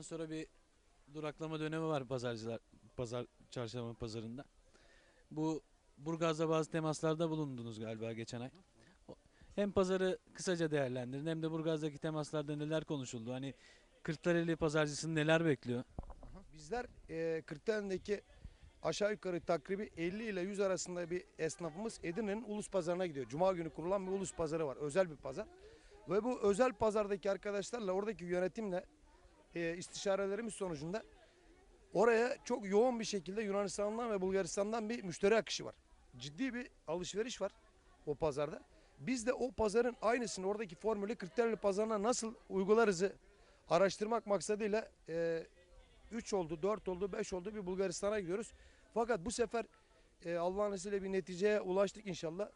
sonra bir duraklama dönemi var pazarcılar pazar çarşamba pazarında. Bu Burgaz'da bazı temaslarda bulundunuz galiba geçen ay. Hem pazarı kısaca değerlendirin hem de Burgaz'daki temaslarda neler konuşuldu? Hani Kırklareli pazarcısını neler bekliyor? Bizler e, Kırklareli'ndeki aşağı yukarı takribi 50 ile 100 arasında bir esnafımız Edirne'nin ulus pazarına gidiyor. Cuma günü kurulan bir ulus pazarı var. Özel bir pazar. Ve bu özel pazardaki arkadaşlarla oradaki yönetimle e, istişarelerimiz sonucunda oraya çok yoğun bir şekilde Yunanistan'dan ve Bulgaristan'dan bir müşteri akışı var. Ciddi bir alışveriş var o pazarda. Biz de o pazarın aynısını oradaki formülü Kırklareli pazarına nasıl uygularızı araştırmak maksadıyla e, 3 oldu, 4 oldu, 5 oldu bir Bulgaristan'a gidiyoruz. Fakat bu sefer e, Allah'ın izniyle bir neticeye ulaştık inşallah.